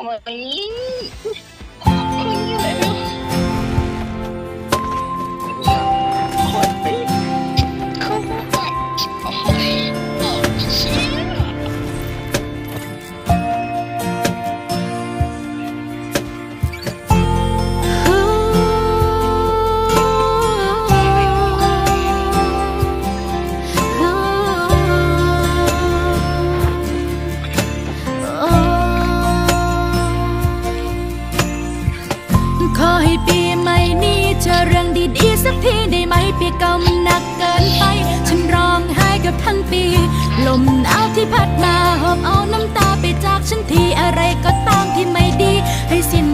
ทำไ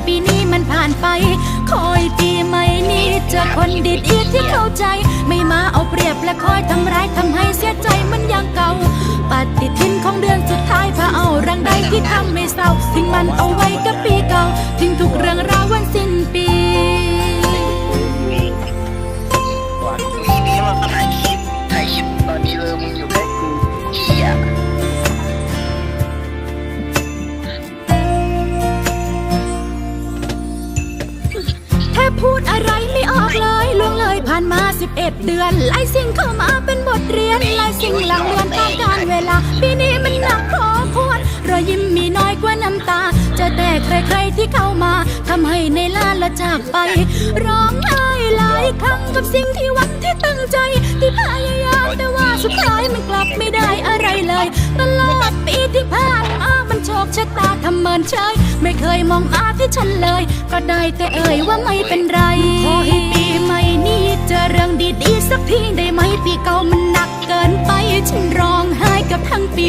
ปีนี้มันผ่านไป คอยปีใหม่นี้เจอคนดีๆที่เข้าใจ ไม่มาเอาเปรียบและคอยทำร้ายทำให้เสียใจมันยังเก่า ปฏิทินของเดือนสุดท้ายพาเอารังใดที่ทำให้เศร้าทิ้งมันเอาไว้ พูดอะไรไม่ออกเลยล่วงเลยผ่านมา 11 เดือนหลายสิ่งเข้ามาเป็นบทเรียนหลายสิ่งหลังเลือนตามการเวลาปีนี้มันหนักพอควรรอยยิ้มมีน้อยกว่าน้ำตา จะแต่ใครๆที่เข้ามาทำให้ในลาละจากไป ร้องไห้หลายครั้งกับสิ่งที่หวังที่ตั้งใจ ที่พยายามแต่ว่าสุดท้ายมันกลับไม่ได้อะไรเลย ตลอดปีที่ผ่านมามัน โชคชะตาทำเมินเฉยไม่เคยมองมาที่ฉันเลย ก็ได้แต่เอ่ยว่าไม่เป็นไร ขอให้ปีใหม่นี้เจอเรื่องดีๆสักทีได้ไหมปีเก่ามันหนักเกินไป ฉันร้องไห้กับทั้งปี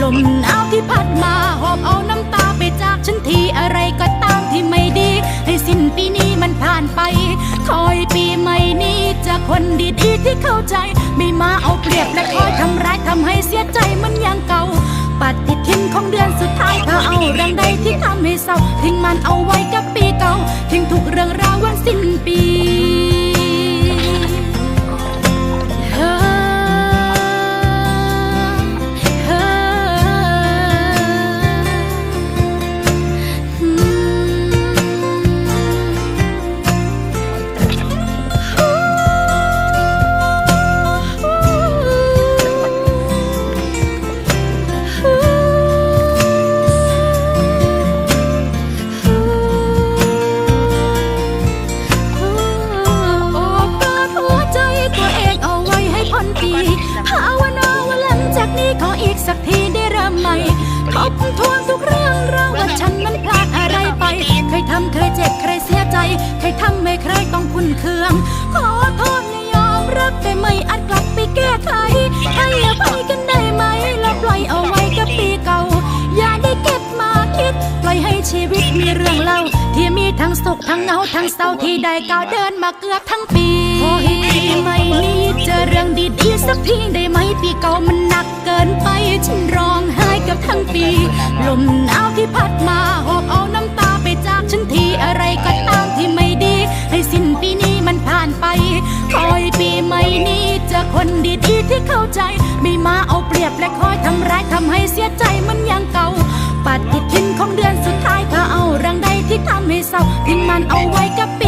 ลมหนาวที่พัดมาหอบเอาน้ำตาไปจากฉันทีอะไรก็ตามที่ไม่ดี ให้สิ้นปีนี้มันผ่านไป คอยปีใหม่นี้เจะคนดีๆที่เข้าใจ ไม่มาเอาเปรียบและคอยทำร้ายทำให้เสีย เศร้าทิ้งมันเอาไว้กับปีเก่าทิ้งทุกเรื่องราววัน เคืองขอโทษและยอมรับแต่ไม่อาจกลับไปแก้ไขให้อภัยกันได้ไหมแล้วปล่อยเอาไว้กับปีเก่า อย่าได้เก็บมาคิด ปล่อยให้ชีวิตมีเรื่องเล่า ที่มีทั้งสุขทั้งเหงาทั้งเศร้าที่ได้ก้าวเดินมาเกือบทั้งปีขอให้ปีใหม่นี้เจอเรื่องดีๆสักทีได้ไหมปีเก่ามันหนักเกินไปฉันร้องไห้กับทั้งปี ลมหนาวที่พัดมาหอบเอาน้ำ ใจ ไม่มาเอาเปรียบและคอยทำร้ายทำให้เสียใจมันยังเก่าปฏิทินของเดือนสุดท้ายเธอเอารังใดที่ทำให้เศร้าทิ้งมันเอาไว้กับปี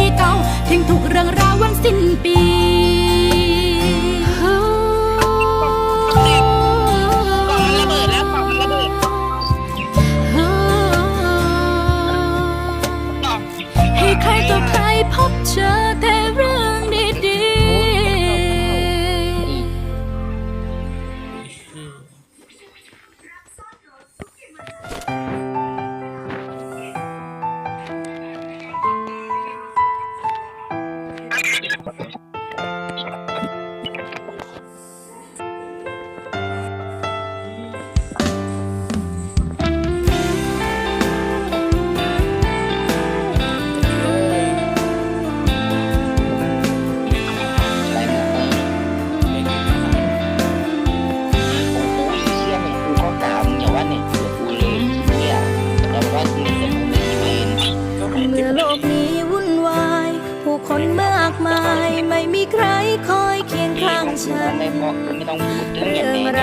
ต้องฉันเราะไม่องพู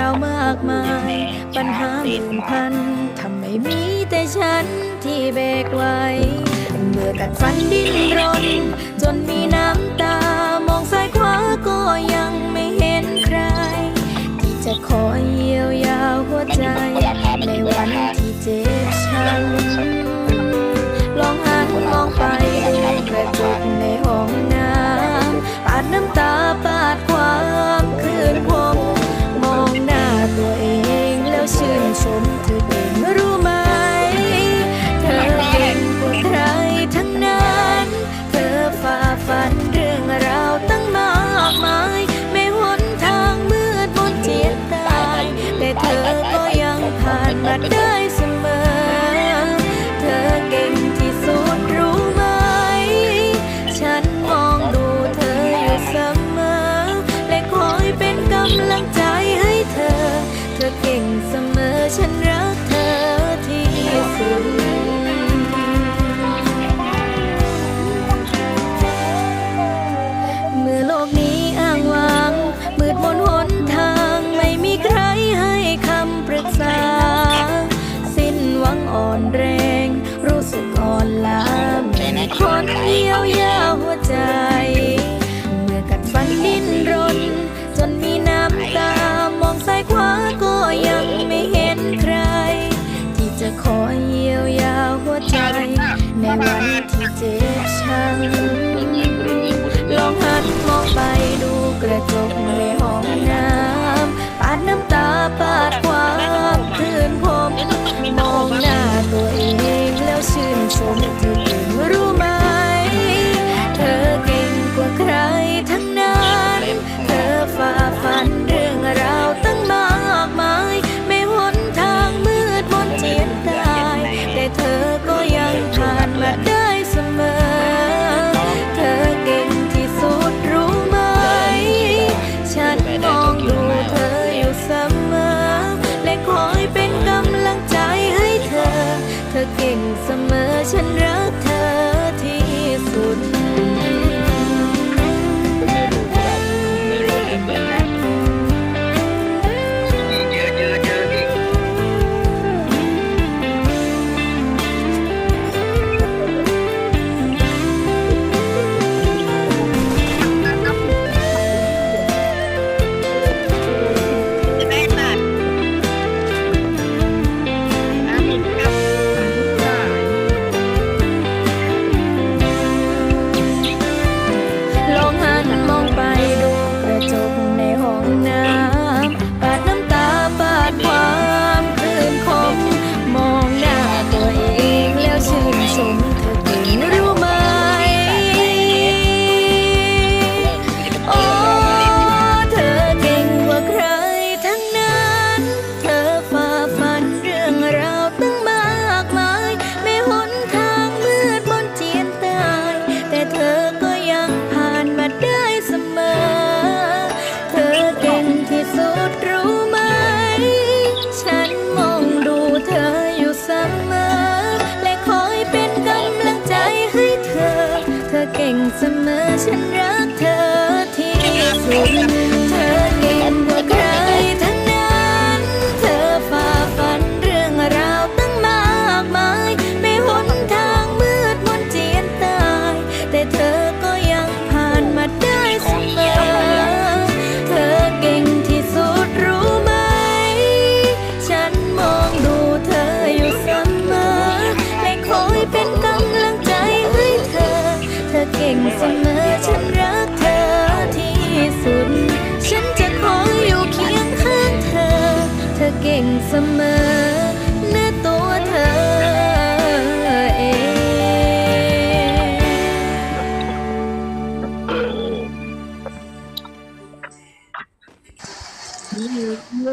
างนมากมายปัญหาติดพันทำไม่มีแต่ฉันที่เบกไว้เมื่อกัดฟันดิ้นรน จนมีน้ำตามองซ้ายขวาก็ยังไม่เห็นใคร ที่จะขอเยียวยาหัวใจในวันที่เจ็บช้ำ 怎么相遇？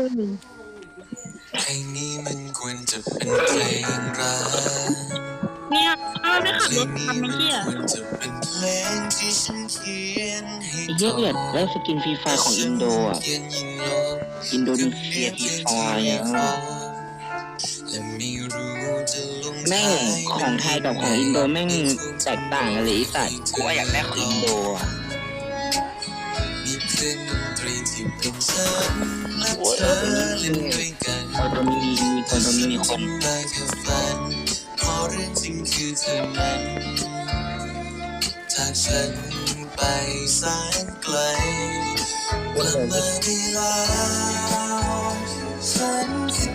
เพลงนี้มันควรจะเป็นเพลงรักเนี่ยอ้าไม่ขับรถทำไม่เที่ยวรจะเป็นเพลงที่ฉันเขียนให้ไอ้เยแล้วสกินฟรีไฟของอินโดอะอินโดนีเซียฟรีไฟอะแม่งของไทยกับของอินโดแม่งแตกต่างกันเลยไอ้สัตว์กูอยากได้ของอินโดอะ เสีนตรีที่เป็นฉันแลลนด้คนตรงนี้คนตรงนี้คฝันขอเรื่องจริงคือเธอนั้นจาฉันไปแสนไกลกลับมาได้แล้วฉันคิด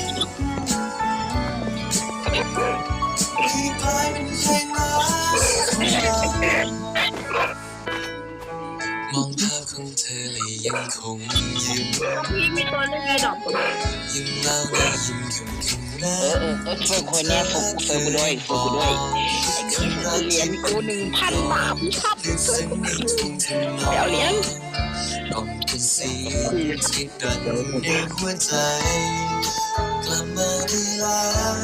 องเธอและยังคงยิ้มพี่มีตัวเล่นไงดอกยิ้มแล้วได้ยิ้มคำคำนั้เออเออก็ช่วยคนเนี้ยปลุกเติมกูด้วยปลุกกูด้วยเหรียญกูหนึ่งพันบาทครับคือสิ่งในทุ่งทำนไปเอาเหรียญต้องเป็นสียงที่ดังในหัวใจกลับมาได้แล้ว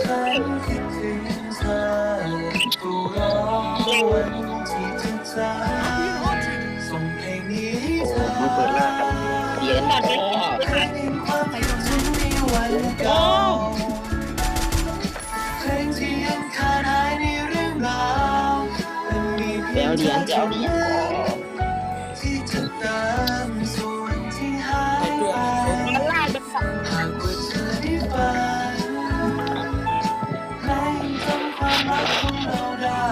ฉันคิดถึงเธอผู้ร้อวันที่เธอจาก ยญบลยความดถึงในวันเก่าเพลงที่ยังขาดหายในเรื่องราวเพีไปยงเอาเหเธรียอญไปเอาเหรียญที่จะตามส่วนที่หายไปมันลากเป็นฝังหากว่าเธอได้ฟังและยังจำควเราได้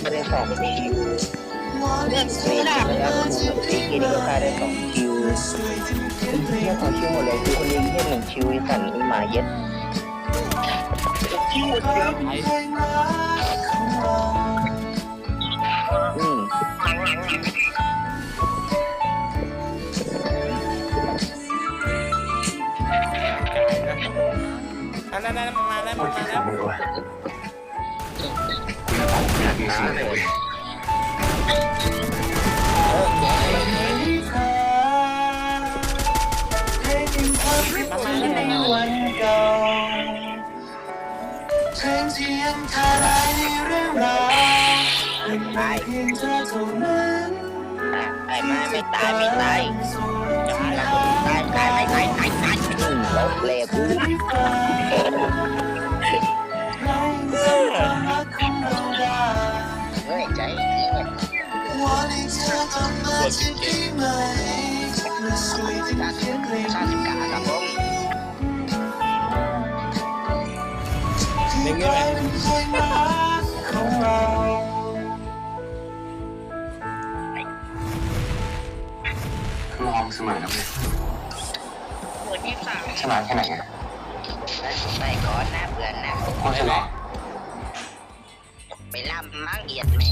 ไม่ได้สองคิววอนให้เธไม่อได้กลับแล้วมาจะตีได้เกียไหมร์ก็ได้สองคิว เป็นเที่ยงวสอคิวหมดเลยคือคนนี้เที่ยหนึ่งคิวอ้สันอ้หมาเย็ดที่หมดเยอะเพลงรักของเราอืมอันนั้นนั่นมาแล้วมาแล้วให้เธอ เพลงที่ยังคาหายในเรื่องราวเป็นเพียงเธอเท่านั้นตายมาไม่ตายไม่ตายตายตายตายไม่ตายตายตายอืมแล้วเละกูที่ฝันให้จรักของเราได้เฮ้ยใจเย็นวอนให้เธอกลับมาจะได้ไหม งเสมอนะเว้ยหัวที่สามฉลาดแค่ไหนอะไปก่อนนะเพื่อนนะเพราะฉะนั้นไปล่ำมั่งเอียดไหม